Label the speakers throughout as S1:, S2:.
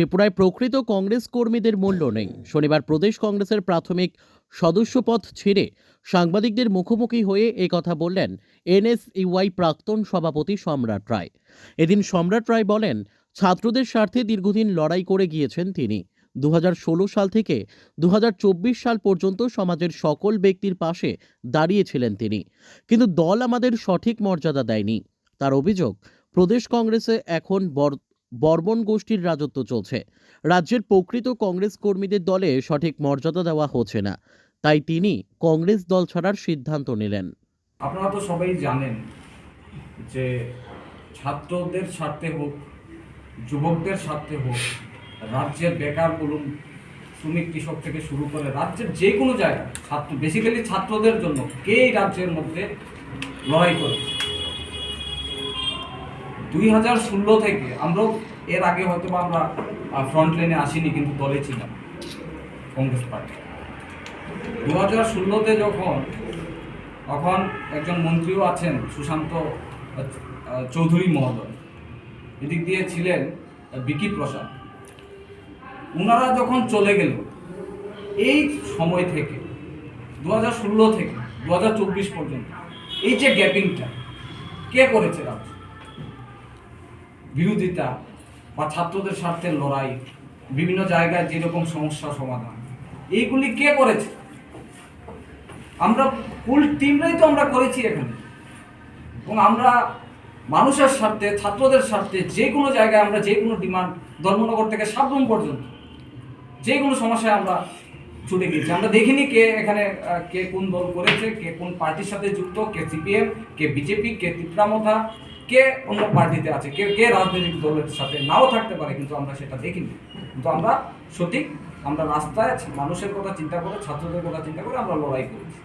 S1: ত্রিপুরায় প্রকৃত কংগ্রেস কর্মীদের মূল্য নেই। শনিবার প্রদেশ কংগ্রেসের প্রাথমিক সদস্যপদ ছেড়ে সাংবাদিকদের মুখোমুখি হয়ে এ কথা বললেন এনএসইউআই প্রাক্তন সভাপতি সম্রাট রায়। এদিন সম্রাট রায় বলেন, ছাত্রদের স্বার্থে দীর্ঘদিন লড়াই করে গিয়েছেন তিনি। দু হাজার ষোলো সাল থেকে দু হাজার চব্বিশ সাল পর্যন্ত সমাজের সকল ব্যক্তির পাশে দাঁড়িয়েছিলেন তিনি। কিন্তু দল আমাদের সঠিক মর্যাদা দেয়নি। তার অভিযোগ, প্রদেশ কংগ্রেসে এখন বর বর্মন গোষ্ঠীর রাজত্ব চলছে। রাজ্যের প্রকৃত কংগ্রেস কর্মীদের দলে সঠিক মর্যাদা দেওয়া হচ্ছে না। তাই তিনি কংগ্রেস দল ছাড়ার সিদ্ধান্ত নিলেন।
S2: আপনারা তো সবাই জানেন যে ছাত্রদের স্বার্থে হোক, যুবকদের স্বার্থে হোক, রাজ্যের বেকার বলুন, শ্রমিক, কৃষক থেকে শুরু করে রাজ্যের যে কোনো জায়গায় ছাত্র বেসিক্যালি ছাত্রদের জন্য কে রাজ্যের মধ্যে লড়াই করে দুই হাজার ষোলো থেকে আমরাও এর আগে হয়তো বা আমরা ফ্রন্ট লাইনে আসিনি, কিন্তু দলে ছিলাম কংগ্রেস পার্টি। দু হাজার ষোলোতে যখন, তখন একজন মন্ত্রীও আছেন, সুশান্ত চৌধুরী মহোদয়। এদিক দিয়ে ছিলেন বিকি প্রসাদ। ওনারা যখন চলে গেল, এই সময় থেকে দু হাজার ষোলো থেকে দু হাজার চব্বিশ পর্যন্ত, এই যে গ্যাপিংটা, কে করেছে রাজ্য? বিরোধিতা বা ছাত্রদের স্বার্থের লড়াই, বিভিন্ন জায়গায় যেরকম সমস্যা সমাধান। এইগুলি কে করেছে? আমরা ফুল টিমরাই তো আমরা করেছি এখানে। এবং আমরা মানুষের স্বার্থে, ছাত্রদের স্বার্থে যে কোনো জায়গায় আমরা যে কোনো ডিমান্ড ধর্মনগর থেকে সাবরুম পর্যন্ত যে কোনো সমস্যায় আমরা ছুটে গিয়েছি। আমরা দেখিনি কে এখানে কে কোন দল করেছে, কে কোন পার্টির সাথে যুক্ত, কে সিপিএম, কে বিজেপি, কে ত্রিপুরামথা কে অন্য পার্টিতে আছে, কে কে রাজনৈতিক দলের সাথে নাও থাকতে পারে, কিন্তু আমরা সেটা দেখিনি। কিন্তু আমরা সঠিক, আমরা রাস্তায় মানুষের কথা চিন্তা করে, ছাত্রদের কথা চিন্তা করে আমরা লড়াই করেছি।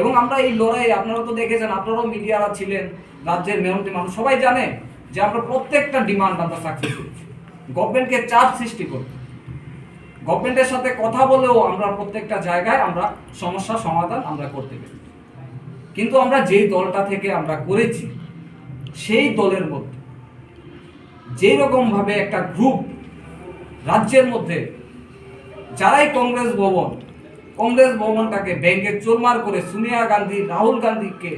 S2: এবং আমরা এই লড়াই আপনারা তো দেখেছেন, আপনারাও মিডিয়ারা ছিলেন, রাজ্যের মেহনতি মানুষ সবাই জানে যে আমরা প্রত্যেকটা ডিমান্ড আমরা সাকসেস করেছি। গভর্নমেন্টকে চাপ সৃষ্টি করতে। গভর্নমেন্টের সাথে কথা বলেও আমরা প্রত্যেকটা জায়গায় আমরা সমস্যা, সমাধান আমরা করতে পেরেছি। কিন্তু আমরা যেই দলটা থেকে আমরা করেছি সেই দলের মধ্যে যেই রকম ভাবে একটা গ্রুপ রাজ্যের মধ্যে, যারাই কংগ্রেস ভবন, কংগ্রেস ভবনটাকে ব্যাংকে চোরমার করে সোনিয়া গান্ধী, রাহুল গান্ধীকে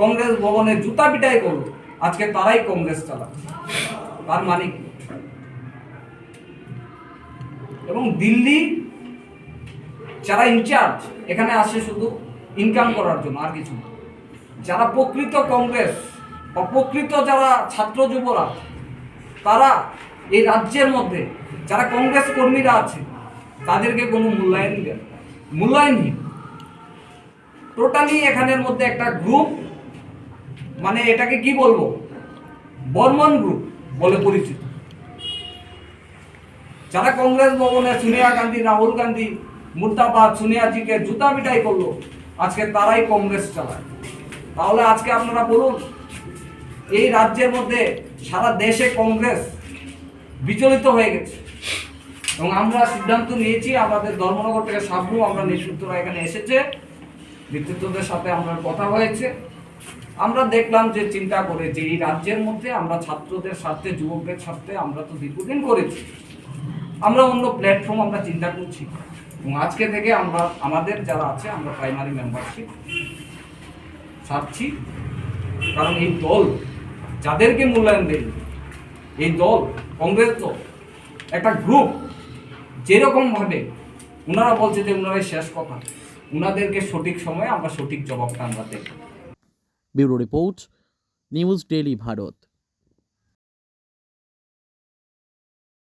S2: কংগ্রেস ভবনে জুতা পিটাই করল, আজকে তারাই কংগ্রেস চালাচ্ছে তার মানে কি? এবং দিল্লি, যারা ইনচার্জ এখানে আসে শুধু ইনকাম করার জন্য, আর কিছু যারা প্রকৃত কংগ্রেস বা প্রকৃত যারা ছাত্র যুবরা, তারা এই রাজ্যের মধ্যে, যারা কংগ্রেস কর্মীরা আছে, তাদেরকে কোনো মূল্যায়ন মূল্যায়নহীন টোটালি এখানের মধ্যে একটা গ্রুপ মানে এটাকে কি বলব? বর্মন গ্রুপ বলে পরিচিত। যারা কংগ্রেস ভবনে সোনিয়া গান্ধী, রাহুল গান্ধী, মুর্দাবাদ সোনিয়াজিকে জুতা পিটাই করল, আজকে তারাই কংগ্রেস চালায়। তাহলে আজকে আপনারা বলুন এই রাজ্যের মধ্যে সারা দেশে কংগ্রেস বিচলিত হয়ে গেছে। এবং আমরা সিদ্ধান্ত নিয়েছি, আমাদের ধর্মনগর থেকে সাবরু আমরা নেতৃত্বরা এখানে এসেছে। নেতৃত্বদের সাথে আমরা কথা হয়েছে। আমরা দেখলাম যে চিন্তা করে যে এই রাজ্যের মধ্যে আমরা ছাত্রদের স্বার্থে, যুবকদের স্বার্থে আমরা তো দীর্ঘদিন করেছি। আমরা অন্য প্ল্যাটফর্ম আমরা চিন্তা করছি। এবং আজকে থেকে আমরা, আমাদের যারা আছে, আমরা প্রাইমারি মেম্বারশিপ ছাড়ছি। কারণ এই দল যাদেরকে মূল্যায়ন দেয় এই দল, কংগ্রেস দল, একটা গ্রুপ যেরকমভাবে ওনারা বলছে যে ওনারাই শেষ কথা ওনাদেরকে সঠিক সময়ে আমরা সঠিক জবাবটা আমরা দেখব
S1: bureau report, news daily Bharat.